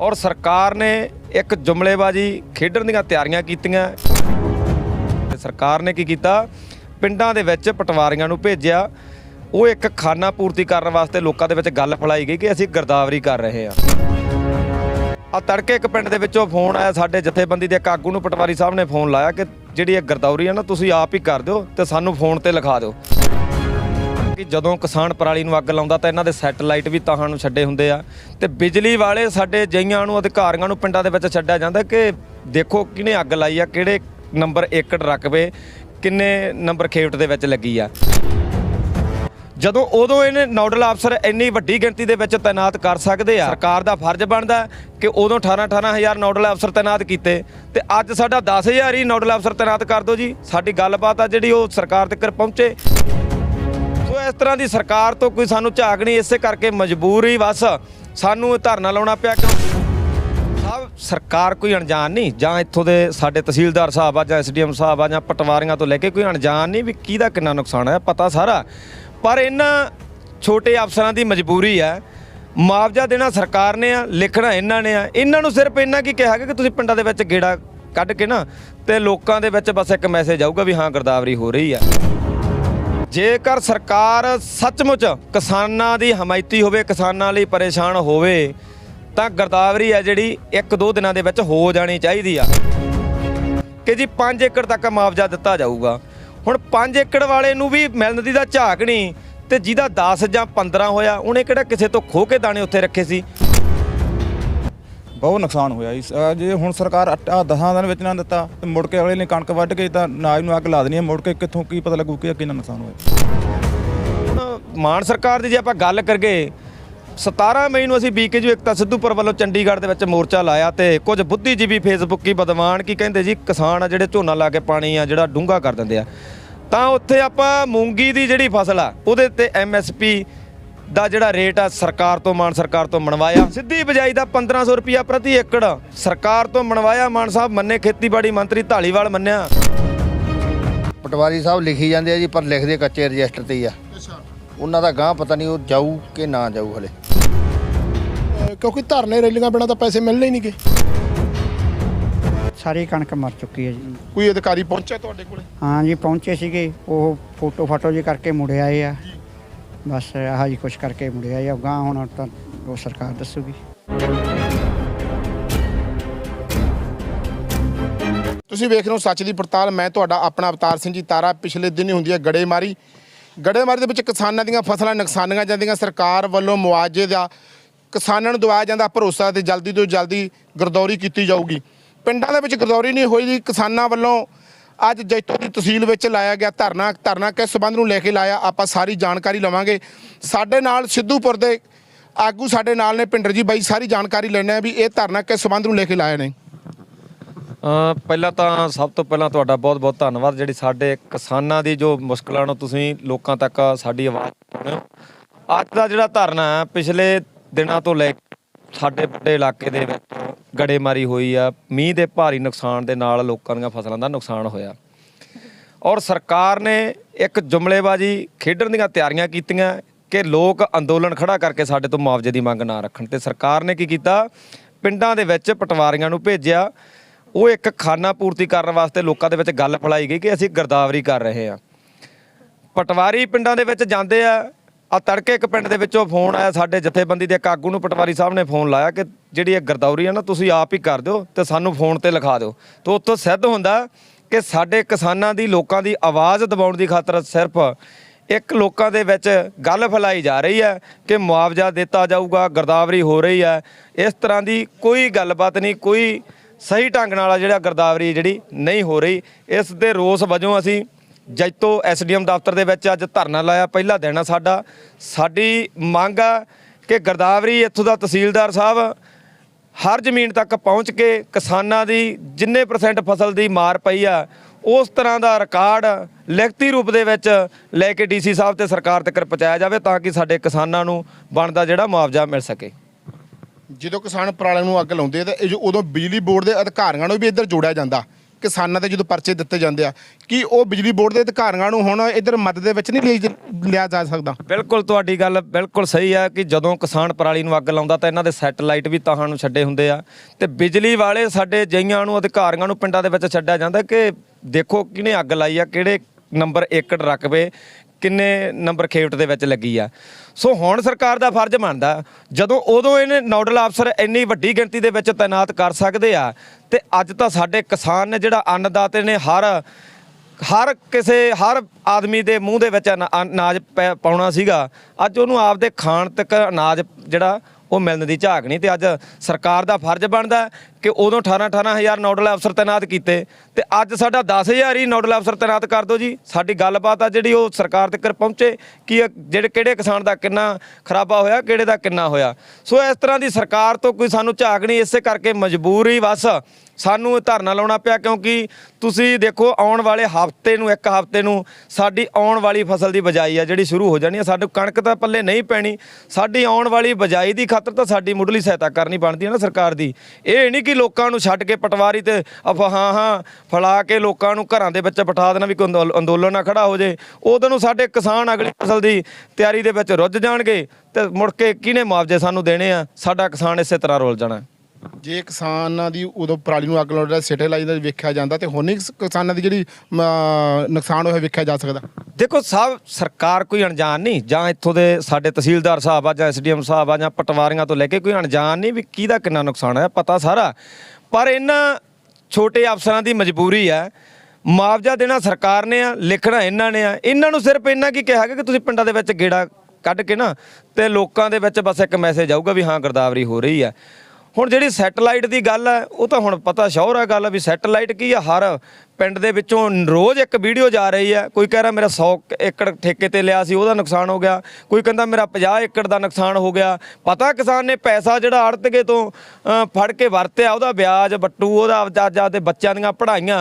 ਔਰ ਸਰਕਾਰ ਨੇ ਇੱਕ ਜੁਮਲੇਬਾਜ਼ੀ ਖੇਡਣ ਦੀਆਂ ਤਿਆਰੀਆਂ ਕੀਤੀਆਂ। ਸਰਕਾਰ ਨੇ ਕੀ ਕੀਤਾ? ਪਿੰਡਾਂ ਦੇ ਵਿੱਚ ਪਟਵਾਰੀਆਂ ਨੂੰ ਭੇਜਿਆ। ਉਹ ਇੱਕ ਖਾਨਾ ਪੂਰਤੀ ਕਰਨ ਵਾਸਤੇ ਲੋਕਾਂ ਦੇ ਵਿੱਚ ਗੱਲ ਫੈਲਾਈ ਗਈ ਕਿ ਅਸੀਂ ਗਰਦਾਵਰੀ ਕਰ ਰਹੇ ਹਾਂ। ਆ ਤੜਕੇ ਇੱਕ ਪਿੰਡ ਦੇ ਵਿੱਚੋਂ ਫੋਨ ਆਇਆ ਸਾਡੇ ਜਥੇਬੰਦੀ ਦੇ ਇੱਕ ਆਗੂ ਨੂੰ ਪਟਵਾਰੀ ਸਾਹਿਬ ਨੇ ਫੋਨ ਲਾਇਆ ਕਿ ਜਿਹੜੀ ਇਹ ਗਰਦੌਰੀ ਆ ਨਾ, ਤੁਸੀਂ ਆਪ ਹੀ ਕਰ ਦਿਓ ਤੇ ਸਾਨੂੰ ਫੋਨ ਤੇ ਲਿਖਾ ਦਿਓ। ਕਿ ਜਦੋਂ ਕਿਸਾਨ ਪਰਾਲੀ ਨੂੰ ਅੱਗ ਲਾਉਂਦਾ ਤਾਂ ਇਹਨਾਂ ਦੇ ਸੈਟਲਾਈਟ ਵੀ ਤਾਹਾਂ ਨੂੰ ਛੱਡੇ ਹੁੰਦੇ ਆ। ਤੇ ਬਿਜਲੀ ਵਾਲੇ ਸਾਡੇ ਜਈਆਂ ਨੂੰ, ਅਧਿਕਾਰੀਆਂ ਨੂੰ ਪਿੰਡਾਂ ਦੇ ਵਿੱਚ ਛੱਡਿਆ ਜਾਂਦਾ ਕਿ ਦੇਖੋ ਕਿਹਨੇ ਅੱਗ ਲਾਈ ਆ, ਕਿਹੜੇ ਨੰਬਰ ਏਕੜ ਰਕਬੇ, ਕਿੰਨੇ ਨੰਬਰ ਖੇਤ ਦੇ ਵਿੱਚ ਲੱਗੀ ਆ। ਜਦੋਂ ਉਦੋਂ ਇਹਨੇ ਨੋਡਲ ਅਫਸਰ ਇੰਨੀ ਵੱਡੀ ਗਿਣਤੀ ਦੇ ਵਿੱਚ ਤਾਇਨਾਤ ਕਰ ਸਕਦੇ ਆ, ਸਰਕਾਰ ਦਾ ਫਰਜ਼ ਬਣਦਾ ਕਿ ਉਦੋਂ 18 18000 ਨੋਡਲ ਅਫਸਰ ਤਾਇਨਾਤ ਕੀਤੇ। ਤੇ ਅੱਜ ਸਾਡਾ 10000 ਹੀ ਨੋਡਲ ਅਫਸਰ ਤਾਇਨਾਤ ਕਰ ਦਿਓ ਜੀ। ਸਾਡੀ ਗੱਲਬਾਤ ਆ ਜਿਹੜੀ ਉਹ ਸਰਕਾਰ ਤੱਕ ਪਹੁੰਚੇ। ਇਸ ਤਰ੍ਹਾਂ ਦੀ ਸਰਕਾਰ ਤੋਂ ਕੋਈ ਸਾਨੂੰ ਝਾਕ ਨਹੀਂ, ਇਸੇ ਕਰਕੇ ਮਜਬੂਰੀ ਬਸ। ਸਾਨੂੰ ਇਹ ਧਰਨਾ ਲਾਉਣਾ ਪਿਆ ਕਿਉਂ? ਸਾਹਿਬ ਸਰਕਾਰ ਕੋਈ ਅਣਜਾਣ ਨਹੀਂ, ਜਾਂ ਇੱਥੋਂ ਦੇ ਸਾਡੇ ਤਹਿਸੀਲਦਾਰ ਸਾਹਿਬ ਆ, ਜਾਂ ਐਸਡੀਐਮ ਸਾਹਿਬ ਆ, ਜਾਂ ਪਟਵਾਰੀਆਂ ਤੋਂ ਲੈ ਕੇ ਕੋਈ ਅਣਜਾਣ ਨਹੀਂ ਵੀ ਕਿਹਦਾ ਕਿੰਨਾ ਨੁਕਸਾਨ ਹੈ ਪਤਾ ਸਾਰਾ। ਪਰ ਇਹਨਾਂ ਛੋਟੇ ਅਫਸਰਾਂ ਦੀ ਮਜਬੂਰੀ ਹੈ, ਮੁਆਵਜ਼ਾ ਦੇਣਾ ਸਰਕਾਰ ਨੇ ਆ, ਲਿਖਣਾ ਇਹਨਾਂ ਨੇ ਆ। ਇਹਨਾਂ ਨੂੰ ਸਿਰਫ ਇੰਨਾ ਕੀ ਕਿਹਾ ਕਿ ਤੁਸੀਂ ਪਿੰਡਾਂ ਦੇ ਵਿੱਚ ਗੇੜਾ ਕੱਢ ਕੇ ਨਾ, ਤੇ ਲੋਕਾਂ ਦੇ ਵਿੱਚ ਬਸ ਇੱਕ ਮੈਸੇਜ ਆਊਗਾ ਵੀ ਹਾਂ, ਗਰਦਾਵਰੀ ਹੋ ਰਹੀ ਆ। ਜੇਕਰ ਸਰਕਾਰ ਸੱਚਮੁੱਚ ਕਿਸਾਨਾਂ ਦੀ ਹਮਾਇਤੀ ਹੋਵੇ, ਕਿਸਾਨਾਂ ਲਈ ਪਰੇਸ਼ਾਨ ਹੋਵੇ, ਤਾਂ ਗਰਦਾਵਰੀ ਹੈ ਜਿਹੜੀ ਇੱਕ ਦੋ ਦਿਨਾਂ ਦੇ ਵਿੱਚ ਹੋ ਜਾਣੀ ਚਾਹੀਦੀ ਆ। ਕਿ ਜੀ 5 ਏਕੜ ਤੱਕ ਮੁਆਵਜ਼ਾ ਦਿੱਤਾ ਜਾਊਗਾ। ਹੁਣ 5 ਏਕੜ ਵਾਲੇ ਨੂੰ ਵੀ ਮਿਲਣ ਦੀ ਦਾ ਝਾਕ ਨਹੀਂ, ਤੇ ਜਿਹਦਾ 10 ਜਾਂ 15 ਹੋਇਆ, ਉਹਨੇ ਕਿਹੜਾ ਕਿਸੇ ਤੋਂ ਖੋ ਕੇ ਦਾਣੇ ਉੱਥੇ ਰੱਖੇ ਸੀ? ਬਹੁਤ ਨੁਕਸਾਨ ਹੋਇਆ ਜੀ। ਅਹ ਜੇ ਹੁਣ ਸਰਕਾਰ ਆ ਦਸਾਂ ਦਿਨ ਵਿੱਚ ਨਾ ਦਿੱਤਾ, ਤੇ ਮੁੜ ਕੇ ਅਗਲੇ ਨੇ ਕਣਕ ਵੱਢ ਕੇ ਤਾਂ ਨਾਜ ਨੂੰ ਅੱਗ ਲਾ ਦੇਣੀ ਹੈ। ਮੁੜ ਕੇ ਕਿੱਥੋਂ ਕੀ ਪਤਾ ਲੱਗੂ ਕਿ ਕਿੰਨਾ ਨੁਕਸਾਨ ਹੋਇਆ। ਹੁਣ ਮਾਨ ਸਰਕਾਰ ਦੀ ਜੇ ਆਪਾਂ ਗੱਲ ਕਰਗੇ 17 ਮਈ ਨੂੰ ਅਸੀਂ ਬੀਕੇਜੂ ਇਕਤਾ ਸਿੱਧੂਪੁਰ ਵੱਲੋਂ ਚੰਡੀਗੜ੍ਹ ਦੇ ਵਿੱਚ ਮੋਰਚਾ ਲਾਇਆ ਤੇ ਕੁਝ ਬੁੱਧੀਜੀਵੀ ਫੇਸਬੁੱਕੀ ਬਦਵਾਨ ਕੀ ਕਹਿੰਦੇ ਜੀ, ਕਿਸਾਨ ਆ ਜਿਹੜੇ ਝੋਨਾ ਲਾ ਕੇ ਪਾਣੀ ਆ, ਜਿਹੜਾ ਡੂੰਘਾ ਕਰ ਦਿੰਦੇ ਆ। ਤਾਂ ਉੱਥੇ ਆਪਾਂ ਮੂੰਗੀ ਦੀ ਜਿਹੜੀ ਫਸਲ ਆ, ਉਹਦੇ ਤੇ ਐਮਐਸਪੀ ਦਾ ਜਿਹੜਾ ਰੇਟ ਆ ਸਰਕਾਰ ਤੋਂ ਮਾਨ ਸਰਕਾਰ ਤੋਂ ਮਨਵਾਇਆ। ਸਿੱਧੀ ਬਜਾਈ ਦਾ 1500 ਰੁਪਿਆ ਪ੍ਰਤੀ ਏਕੜ। ਸਰਕਾਰ ਤੋਂ ਮਨਵਾਇਆ ਮਾਨ ਸਾਹਿਬ ਮੰਨੇ ਖੇਤੀਬਾੜੀ ਮੰਤਰੀ ਢਾਲੀਵਾਲ ਮੰਨਿਆ। ਪਟਵਾਰੀ ਸਾਹਿਬ ਲਿਖੀ ਜਾਂਦੇ ਆ ਜੀ ਪਰ ਲਿਖਦੇ ਕੱਚੇ ਰਜਿਸਟਰ ਤੇ ਹੀ ਆ। ਉਹਨਾਂ ਦਾ ਗਾਂ ਪਤਾ ਨਹੀਂ ਉਹ ਜਾਊ ਕਿ ਨਾ ਜਾਊ ਹਲੇ। ਕਿਉਂਕਿ ਧਰਨੇ ਰੈਲੀਆਂ ਬਿਨਾਂ ਤਾਂ ਪੈਸੇ ਮਿਲਣੇ ਹੀ ਨਹੀਂਗੇ। ਸਾਰੀ ਕਣਕ ਮਰ ਚੁੱਕੀ ਹੈ ਜੀ। ਕੋਈ ਅਧਿਕਾਰੀ ਪਹੁੰਚਿਆ ਤੁਹਾਡੇ ਕੋਲੇ? ਹਾਂ ਜੀ ਪਹੁੰਚੇ ਸੀਗੇ। ਉਹ ਫੋਟੋ ਫਾਟੋ ਜੀ ਕਰਕੇ ਮੁੜੇ ਆਏ ਆ। ਬਸ ਆਹ ਜੀ ਕੁਛ ਕਰਕੇ ਮੁੜੇ ਆਏ ਗਾਂ ਹੁਣ ਤਾਂ ਉਹ ਸਰਕਾਰ ਦੱਸੂਗੀ। ਤੁਸੀਂ ਵੇਖ ਰਹੇ ਹੋ ਸੱਚ ਦੀ ਪੜਤਾਲ, ਮੈਂ ਤੁਹਾਡਾ ਆਪਣਾ ਅਵਤਾਰ ਸਿੰਘ ਜੀ ਤਾਰਾ। ਪਿਛਲੇ ਦਿਨ ਹੀ ਹੁੰਦੀ ਹੈ ਗੜੇਮਾਰੀ। ਗੜੇਮਾਰੀ ਦੇ ਵਿੱਚ ਕਿਸਾਨਾਂ ਦੀਆਂ ਫਸਲਾਂ ਨੁਕਸਾਨੀਆਂ ਜਾਂਦੀਆਂ, ਸਰਕਾਰ ਵੱਲੋਂ ਮੁਆਵਜ਼ੇ ਦਾ ਕਿਸਾਨਾਂ ਨੂੰ ਦਵਾਇਆ ਜਾਂਦਾ, ਭਰੋਸਾ ਤੇ ਜਲਦੀ ਤੋਂ ਜਲਦੀ ਗਰਦੌਰੀ ਕੀਤੀ ਜਾਊਗੀ। ਪਿੰਡਾਂ ਦੇ ਵਿੱਚ ਗਰਦੌਰੀ ਨਹੀਂ ਹੋਈ, ਕਿਸਾਨਾਂ ਵੱਲੋਂ ਅੱਜ ਜੈਤੋ ਦੀ ਤਹਿਸੀਲ ਵਿੱਚ ਲਾਇਆ ਗਿਆ ਧਰਨਾ ਧਰਨਾ ਕਿਸ ਸਬੰਧ ਨੂੰ ਲੈ ਕੇ ਲਾਇਆ ਆਪਾਂ ਸਾਰੀ ਜਾਣਕਾਰੀ ਲਵਾਂਗੇ। ਸਾਡੇ ਨਾਲ ਸਿੱਧੂਪੁਰ ਦੇ ਆਗੂ ਸਾਡੇ ਨਾਲ ਨੇ ਪਿੰਡਰ ਜੀ ਬਾਈ ਸਾਰੀ ਜਾਣਕਾਰੀ ਲੈਣੇ ਆ ਵੀ ਇਹ ਧਰਨਾ ਕਿਸ ਸਬੰਧ ਨੂੰ ਲੈ ਕੇ ਲਾਇਆ ਨੇ। ਅ, ਪਹਿਲਾਂ ਤਾਂ ਸਭ ਤੋਂ ਪਹਿਲਾਂ ਤੁਹਾਡਾ ਬਹੁਤ-ਬਹੁਤ ਧੰਨਵਾਦ ਜਿਹੜੀ ਸਾਡੇ ਕਿਸਾਨਾਂ ਦੀ ਜੋ ਮੁਸ਼ਕਲਾਂ ਨੂੰ ਤੁਸੀਂ ਲੋਕਾਂ ਤੱਕ ਸਾਡੀ ਆਵਾਜ਼ ਪਹੁੰਚਾਉਂਦੇ ਹੋ। ਅੱਜ ਦਾ ਜਿਹੜਾ ਧਰਨਾ ਹੈ ਪਿਛਲੇ ਦਿਨਾਂ ਤੋਂ ਲੈ ਕੇ ਸਾਡੇ ਵੱਡੇ ਇਲਾਕੇ ਦੇ ਵਿੱਚ ਗੜੇਮਾਰੀ ਹੋਈ ਆ, ਮੀਂਹ ਦੇ ਭਾਰੀ ਨੁਕਸਾਨ ਦੇ ਨਾਲ ਲੋਕਾਂ ਦੀਆਂ ਫਸਲਾਂ ਦਾ ਨੁਕਸਾਨ ਹੋਇਆ। ਔਰ ਸਰਕਾਰ ਨੇ ਇੱਕ ਜੁਮਲੇਬਾਜ਼ੀ ਖੇਡਣ ਦੀਆਂ ਤਿਆਰੀਆਂ ਕੀਤੀਆਂ ਕਿ ਲੋਕ ਅੰਦੋਲਨ ਖੜਾ ਕਰਕੇ ਸਾਡੇ ਤੋਂ ਮੁਆਵਜ਼ੇ ਦੀ ਮੰਗ ਨਾ ਰੱਖਣ। ਤੇ ਸਰਕਾਰ ਨੇ ਕੀ ਕੀਤਾ? ਪਿੰਡਾਂ ਦੇ ਵਿੱਚ ਪਟਵਾਰੀਆਂ ਨੂੰ ਭੇਜਿਆ। ਉਹ ਇੱਕ ਖਾਨਾ ਪੂਰਤੀ ਕਰਨ ਵਾਸਤੇ ਲੋਕਾਂ ਦੇ ਵਿੱਚ ਗੱਲ ਫੈਲਾਈ ਗਈ ਕਿ ਅਸੀਂ ਗਰਦਾਵਰੀ ਕਰ ਰਹੇ ਹਾਂ। ਪਟਵਾਰੀ ਪਿੰਡਾਂ ਦੇ ਵਿੱਚ ਜਾਂਦੇ ਆ ਆ ਤੜਕੇ ਇੱਕ ਪਿੰਡ ਦੇ ਵਿੱਚੋਂ ਫੋਨ ਆਇਆ ਸਾਡੇ ਜਥੇਬੰਦੀ ਦੇ ਇੱਕ ਆਗੂ ਨੂੰ ਪਟਵਾਰੀ ਸਾਹਿਬ ਨੇ ਫੋਨ ਲਾਇਆ ਕਿ ਜਿਹੜੀ ਇਹ ਗਰਦੌਰੀ ਆ ਨਾ, ਤੁਸੀਂ ਆਪ ਹੀ ਕਰ ਦਿਓ ਤੇ ਸਾਨੂੰ ਫੋਨ ਤੇ ਲਿਖਾ ਦਿਓ। ਤੋਂ ਉੱਥੋਂ ਸਿੱਧ ਹੁੰਦਾ ਕਿ ਸਾਡੇ ਕਿਸਾਨਾਂ ਦੀ, ਲੋਕਾਂ ਦੀ ਆਵਾਜ਼ ਦਬਾਉਣ ਦੀ ਖਾਤਰ ਸਿਰਫ ਇੱਕ ਲੋਕਾਂ ਦੇ ਵਿੱਚ ਗੱਲ ਫੈਲਾਈ ਜਾ ਰਹੀ ਹੈ ਕਿ ਮੁਆਵਜ਼ਾ ਦਿੱਤਾ ਜਾਊਗਾ, ਗਰਦਾਵਰੀ ਹੋ ਰਹੀ ਹੈ। ਇਸ ਤਰ੍ਹਾਂ ਦੀ ਕੋਈ ਗੱਲਬਾਤ ਨਹੀਂ, ਕੋਈ ਸਹੀ ਢੰਗ ਨਾਲ ਜਿਹੜਾ ਗਰਦਾਵਰੀ ਜਿਹੜੀ ਨਹੀਂ ਹੋ ਰਹੀ। ਇਸ ਦੇ ਰੋਸ ਵਜੋਂ ਅਸੀਂ ਜੈਤੋ ਐਸਡੀਐਮ ਦਫ਼ਤਰ ਦੇ ਵਿੱਚ ਅੱਜ ਧਰਨਾ ਲਾਇਆ, ਪਹਿਲਾ ਦਿਨ ਆ ਸਾਡਾ। ਸਾਡੀ ਮੰਗ ਆ ਕਿ ਗਰਦਾਵਰੀ ਇੱਥੋਂ ਦਾ ਤਹਿਸੀਲਦਾਰ ਸਾਹਿਬ ਹਰ ਜ਼ਮੀਨ ਤੱਕ ਪਹੁੰਚ ਕੇ ਕਿਸਾਨਾਂ ਦੀ ਜਿੰਨੇ ਪਰਸੈਂਟ ਫਸਲ ਦੀ ਮਾਰ ਪਈ ਆ, ਉਸ ਤਰ੍ਹਾਂ ਦਾ ਰਿਕਾਰਡ ਲਿਖਤੀ ਰੂਪ ਦੇ ਵਿੱਚ ਲੈ ਕੇ ਡੀਸੀ ਸਾਹਿਬ ਤੇ ਸਰਕਾਰ ਤੱਕ ਪਹੁੰਚਾਇਆ ਜਾਵੇ ਤਾਂ ਕਿ ਸਾਡੇ ਕਿਸਾਨਾਂ ਨੂੰ ਬਣਦਾ ਜਿਹੜਾ ਮੁਆਵਜ਼ਾ ਮਿਲ ਸਕੇ। ਜਦੋਂ ਕਿਸਾਨ ਪਰਾਲੀ ਨੂੰ ਅੱਗ ਲਾਉਂਦੇ ਆ, ਤਾਂ ਇਹ ਉਦੋਂ ਬਿਜਲੀ ਬੋਰਡ ਦੇ ਅਧਿਕਾਰੀਆਂ ਨੂੰ ਵੀ ਇੱਧਰ ਜੋੜਿਆ ਜਾਂਦਾ। ਕਿਸਾਨਾਂ ਦੇ ਜਦੋਂ ਪਰਚੇ ਦਿੱਤੇ ਜਾਂਦੇ ਆ, ਕਿ ਉਹ ਬਿਜਲੀ ਬੋਰਡ ਦੇ ਅਧਿਕਾਰੀਆਂ ਨੂੰ ਹੁਣ ਇਧਰ ਮਦਦ ਦੇ ਵਿੱਚ ਨਹੀਂ ਲਈ- ਲਿਆ ਜਾ ਸਕਦਾ? ਬਿਲਕੁਲ ਤੁਹਾਡੀ ਗੱਲ ਬਿਲਕੁਲ ਸਹੀ ਆ ਕਿ ਜਦੋਂ ਕਿਸਾਨ ਪਰਾਲੀ ਨੂੰ ਅੱਗ ਲਾਉਂਦਾ ਤਾਂ ਇਹਨਾਂ ਦੇ ਸੈਟਲਾਈਟ ਵੀ ਤਾਹਾਂ ਨੂੰ ਛੱਡੇ ਹੁੰਦੇ ਆ। ਤੇ ਬਿਜਲੀ ਵਾਲੇ ਸਾਡੇ ਜਈਆਂ ਨੂੰ, ਅਧਿਕਾਰੀਆਂ ਨੂੰ ਪਿੰਡਾਂ ਦੇ ਵਿੱਚ ਛੱਡਿਆ ਜਾਂਦਾ ਕਿ ਦੇਖੋ ਕਿਹਨੇ ਅੱਗ ਲਾਈ ਆ, ਕਿਹੜੇ ਨੰਬਰ ਏਕੜ ਰਕਬੇ ਕਿੰਨੇ ਨੰਬਰ ਖੇਤ ਦੇ ਵਿੱਚ ਲੱਗੀ ਆ। ਸੋ ਹੁਣ ਸਰਕਾਰ ਦਾ ਫਰਜ਼ ਬਣਦਾ, ਜਦੋਂ ਉਦੋਂ ਇਹਨੇ ਨੋਡਲ ਅਫਸਰ ਇੰਨੀ ਵੱਡੀ ਗਿਣਤੀ ਦੇ ਵਿੱਚ ਤਾਇਨਾਤ ਕਰ ਸਕਦੇ ਆ, ਤੇ ਅੱਜ ਤਾਂ ਸਾਡੇ ਕਿਸਾਨ ਨੇ ਜਿਹੜਾ ਅੰਨਦਾਤੇ ਨੇ ਹਰ ਹਰ ਕਿਸੇ, ਹਰ ਆਦਮੀ ਦੇ ਮੂੰਹ ਦੇ ਵਿੱਚ ਅਨਾ- ਅਨਾਜ ਪੈ- ਪਾਉਣਾ ਸੀਗਾ। ਅੱਜ ਉਹਨੂੰ ਆਪਦੇ ਖਾਣ ਤੱਕ ਅਨਾਜ ਜਿਹੜਾ ਉਹ ਮਿਲਣ ਦੀ ਝਾਕ ਨਹੀਂ ਤੇ ਅੱਜ ਸਰਕਾਰ ਦਾ ਫਰਜ਼ ਬਣਦਾ ਕਿ ਉਦੋਂ 18 18000 ਨੋਡਲ ਅਫਸਰ ਤਾਇਨਾਤ ਕੀਤੇ ਤੇ ਅੱਜ ਸਾਡਾ 10000 ਹੀ ਨੋਡਲ ਅਫਸਰ ਤਾਇਨਾਤ ਕਰ ਦਿਓ ਜੀ। ਸਾਡੀ ਗੱਲਬਾਤ ਆ ਜਿਹੜੀ ਉਹ ਸਰਕਾਰ ਤੱਕ ਪਹੁੰਚੇ ਕਿ ਜਿਹੜੇ ਕਿਹੜੇ ਕਿਸਾਨ ਦਾ ਕਿੰਨਾ ਖਰਾਬਾ ਹੋਇਆ, ਕਿਹੜੇ ਦਾ ਕਿੰਨਾ ਹੋਇਆ। ਸੋ ਇਸ ਤਰ੍ਹਾਂ ਦੀ ਸਰਕਾਰ ਤੋਂ ਕੋਈ ਸਾਨੂੰ ਝਾਕ ਨਹੀਂ, ਇਸੇ ਕਰਕੇ ਮਜਬੂਰੀ ਬਸ ਸਾਨੂੰ ਇਹ ਧਰਨਾ ਲਾਉਣਾ ਪਿਆ ਕਿਉਂਕਿ ਤੁਸੀਂ ਦੇਖੋ ਆਉਣ ਵਾਲੇ ਹਫ਼ਤੇ ਨੂੰ, ਇੱਕ ਹਫ਼ਤੇ ਨੂੰ ਸਾਡੀ ਆਉਣ ਵਾਲੀ ਫਸਲ ਦੀ ਬਜਾਈ ਆ ਜਿਹੜੀ ਸ਼ੁਰੂ ਹੋ ਜਾਣੀ ਆ। ਸਾਡੇ ਕਣਕ ਤਾਂ ਪੱਲੇ ਨਹੀਂ ਪੈਣੀ। ਸਾਡੀ ਆਉਣ ਵਾਲੀ ਬਜਾਈ ਦੀ ਖਾਤਰ ਤਾਂ ਸਾਡੀ ਮੁੱਢਲੀ ਸਹਾਇਤਾ ਕਰਨੀ ਬਣਦੀ ਹੈ ਨਾ ਸਰਕਾਰ ਦੀ। ਇਹ ਨਹੀਂ ਕਿ ਲੋਕਾਂ ਨੂੰ ਛੱਡ ਕੇ ਪਟਵਾਰੀ ਤੇ ਅਫਵਾਹਾਂ ਹਾਂ ਫਲਾ ਕੇ ਲੋਕਾਂ ਨੂੰ ਘਰਾਂ ਦੇ ਵਿੱਚ ਬਿਠਾ ਦੇਣਾ ਵੀ ਕੋਈ ਅੰਦੋਲ- ਅੰਦੋਲਨ ਨਾ ਖੜਾ ਹੋ ਜੇ। ਉਦੋਂ ਨੂੰ ਸਾਡੇ ਕਿਸਾਨ ਅਗਲੀ ਫਸਲ ਦੀ ਤਿਆਰੀ ਦੇ ਵਿੱਚ ਰੁੱਝ ਜਾਣਗੇ ਤੇ ਮੁੜ ਕੇ ਕਿਹਨੇ ਮੁਆਵਜ਼ੇ ਸਾਨੂੰ ਦੇਣੇ ਆ? ਸਾਡਾ ਕਿਸਾਨ ਇਸੇ ਤਰ੍ਹਾਂ ਰੋਲ ਜਾਣਾ। ਜੇ ਕਿਸਾਨਾਂ ਦੀ ਉਦੋਂ ਪਰਾਲੀ ਨੂੰ ਅੱਗ ਲਾਉਣ ਦਾ ਸਿਟੇਲਾਈਜ਼ ਦਾ ਵੇਖਿਆ ਜਾਂਦਾ ਤੇ ਹੁਣ ਕਿਸਾਨਾਂ ਦੀ ਜਿਹੜੀ ਮ, ਨੁਕਸਾਨ ਹੋਇਆ ਵੇਖਿਆ ਜਾ ਸਕਦਾ? ਦੇਖੋ ਸਾਹਿਬ ਸਰਕਾਰ ਕੋਈ ਅਣਜਾਣ ਨਹੀਂ ਜਾਂ ਇੱਥੋਂ ਦੇ ਸਾਡੇ ਤਹਿਸੀਲਦਾਰ ਸਾਹਿਬ ਆ ਜਾਂ ਐਸਡੀਐਮ ਸਾਹਿਬ ਆ ਜਾਂ ਪਟਵਾਰੀਆਂ ਤੋਂ ਲੈ ਕੇ ਕੋਈ ਅਣਜਾਣ ਨਹੀਂ ਵੀ ਕਿਹਦਾ ਕਿੰਨਾ ਨੁਕਸਾਨ ਹੈ ਪਤਾ ਸਾਰਾ। ਪਰ ਇਹਨਾਂ ਛੋਟੇ ਅਫਸਰਾਂ ਦੀ ਮਜਬੂਰੀ ਹੈ ਮੁਆਵਜ਼ਾ ਦੇਣਾ ਸਰਕਾਰ ਨੇ ਆ ਲਿਖਣਾ ਇਹਨਾਂ ਨੇ ਆ। ਇਹਨਾਂ ਨੂੰ ਸਿਰਫ ਇੰਨਾ ਕੀ ਕਿਹਾ ਕਿ ਤੁਸੀਂ ਪਿੰਡਾਂ ਦੇ ਵਿੱਚ ਗੇੜਾ ਕੱਢ ਕੇ ਨਾ ਤੇ ਲੋਕਾਂ ਦੇ ਵਿੱਚ ਬਸ ਇੱਕ ਮੈਸੇਜ ਆਊਗਾ ਵੀ ਹਾਂ ਗਰਦਾਵਰੀ ਹੋ ਰਹੀ ਹੈ। ਹੁਣ ਜਿਹੜੀ ਸੈਟਲਾਈਟ ਦੀ ਗੱਲ ਹੈ, ਉਹ ਤਾਂ ਹੁਣ ਪਤਾ ਸ਼ੌਰ ਹੈ ਗੱਲ ਵੀ ਸੈਟਲਾਈਟ ਕੀ ਆ, ਹਰ ਪਿੰਡ ਦੇ ਵਿੱਚੋਂ ਰੋਜ਼ ਇੱਕ ਵੀਡੀਓ ਜਾ ਰਹੀ ਹੈ। ਕੋਈ ਕਹਿ ਰਿਹਾ ਮੇਰਾ 100 ਏਕੜ ਠੇਕੇ ਤੇ ਲਿਆ ਸੀ, ਉਹਦਾ ਨੁਕਸਾਨ ਹੋ ਗਿਆ। ਕੋਈ ਕਹਿੰਦਾ ਮੇਰਾ 50 ਏਕੜ ਦਾ ਨੁਕਸਾਨ ਹੋ ਗਿਆ। ਪਤਾ ਕਿਸਾਨ ਨੇ ਪੈਸਾ ਜਿਹੜਾ ਆੜਤਕੇ ਤੋਂ ਫੜ ਕੇ ਵਰਤਿਆ, ਉਹਦਾ ਵਿਆਜ, ਬੱਟੂ, ਉਹਦਾ ਅੱਜ ਅੱਜ ਬੱਚਿਆਂ ਦੀਆਂ ਪੜ੍ਹਾਈਆਂ,